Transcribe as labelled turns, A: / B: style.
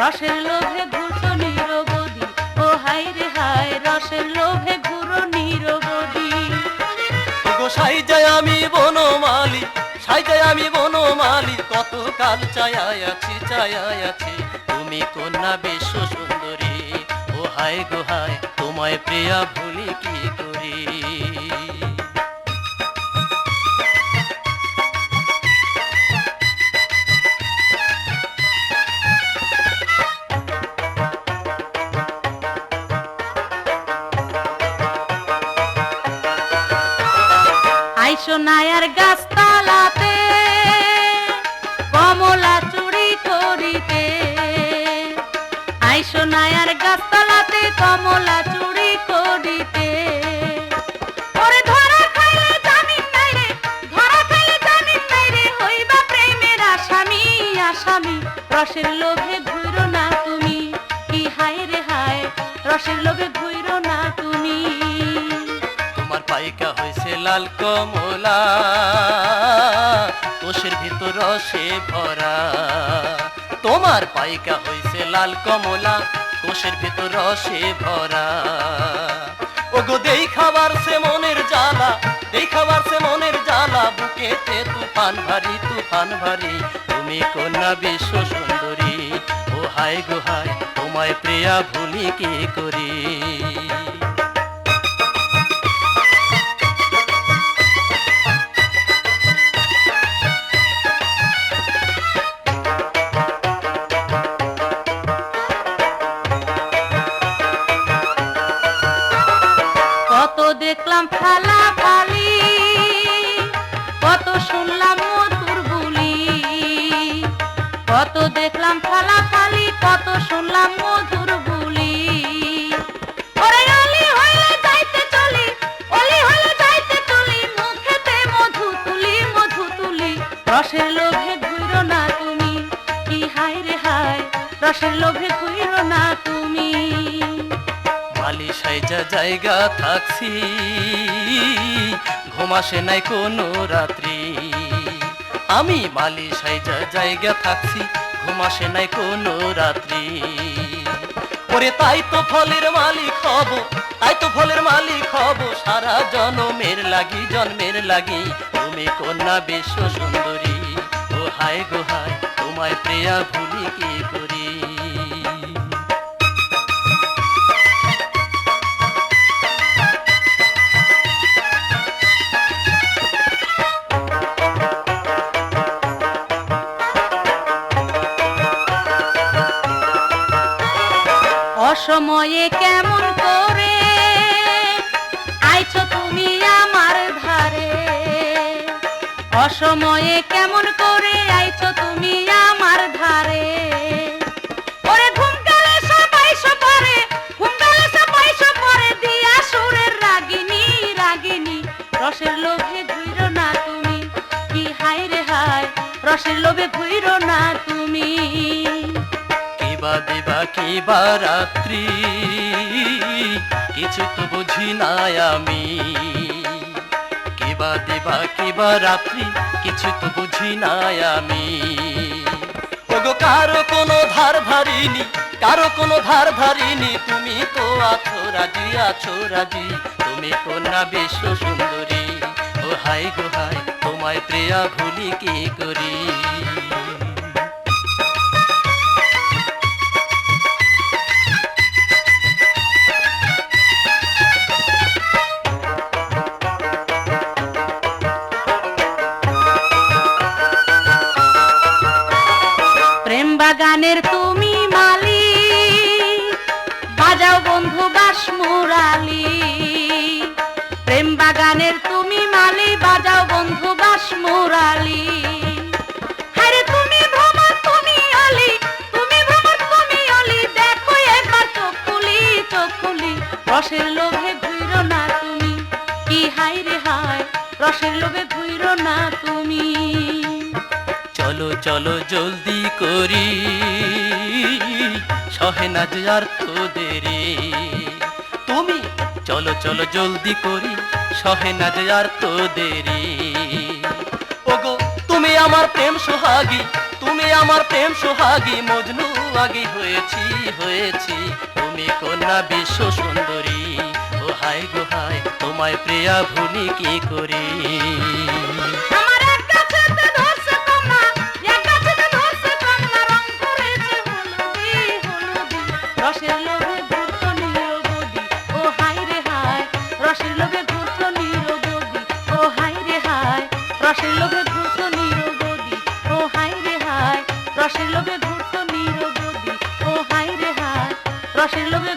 A: রসের লোভে নিরবদি ও হাই রে হায়, রসের লোভে ঘুরো নিরবদি
B: যায় আমি বনমালি, সাই যায় আমি বনমালি, কত কাল চায়াই আছি চায়াই আছি। তুমি কন্যা বিশ্ব সুন্দরী, ও হায় গো হায়, তোমায় প্রিয়া ভুলি কি গো?
A: আইসো নায়ার গাছতলাতে, কমলা চুরি করিতে। আইসো নায়ার গাছতলাতে কমলা চুরি করিতে। রসের লোভে ঘুরো না তুমি, কি হায় রে হায়, রসের লোভে
B: পাইকা হয়েছে লাল কমলা। তোষের ভিতর রসে ভরা। তোমার পাইকা হয়েছে লাল কমলা, কোষের ভিতর রসে ভরা। ওগো দেই খাবার সে মনের জ্বালা দেই খাবার সে মনের জ্বালা। বুকেতে তুফান ভারী তুফান ভারী, তুমি কন্যা বিশ্ব সুন্দরী। ও হায় গো হায়, তোমায় প্রিয়া ভুলি কি করি?
A: দেখলাম ফালা ফালি কত শুনলাম মধুর বুলি। কত দেখলাম ফালা ফালি কত শুনলাম মধুর বুলি। অলি মধু তুলি মধু তুলি। রসের লোভে ঘুরো না তুমি, কি হায় রে হায়, রসের লোভে ঘুরো না
B: মালি সাইজা জায়গা থাকছি, ঘুমাসে নাই কোনো রাত্রি। আমি মালি সাইজা জায়গা থাকছি, ঘুমাসে নাই কোনো রাত্রি। ওরে তাই তো ফলের মালিক হব, তাই তো ফলের মালিক হব, সারা জনমের লাগি, জন্মের লাগি, তুমি কন্যা বিশ্ব সুন্দরী। ও হায় গো হায়, তোমায় প্রিয়া ভুলি কি করি?
A: অসময়ে কেমন করে? আইছো তুমি আমার ধারে। অসময়ে কেমন করে আইছো তুমি আমার ধারে? রসের লোভে ঘুইরো না তুমি, কি হায় রে হায়, রসের লোভে ঘুইরো না তুমি।
B: দিবা কিবা রাত্রি, কিছু তো বুঝি নাই আমি। কিবা দিবা কিবা রাত্রি, কিছু তো বুঝি নাই আমি। ওগো, কারও কোনো ধার ধারিনি কারও কোনো ধার ধারিনি তুমি তো আছো, রাজি আছো, রাজি। তুমি কন্যা বিশ্ব সুন্দরী। ও হাই গো হাই, তোমায় প্রিয়া ভুলি কি করি?
A: বাগানের তুমি
B: চলো চলো, জলদি করি। সহে না যে আর তুমি চলো চলো, জলদি করি, সহে না যে আর ওগো, তুমি আমার প্রেম সোহাগী, তুমি আমার প্রেম সোহাগী, মজনু আগি হয়েছি হয়েছি। তুমি কন্যা বিশ্ব সুন্দরী, ও হায় গো হায়, তোমায় প্রিয়া ভুলি কি করি?
A: রসের লোভে ঘুরত নিরোগী। ও হাই রে হায়, রসের লোভে ঘুরত ও হাই রে হায়, রসের লোভে ঘুরত নিরোগী। ও হাই রে হায়, রসের লোভে ঘুরত ও হাই রে হায়, রসের লোভে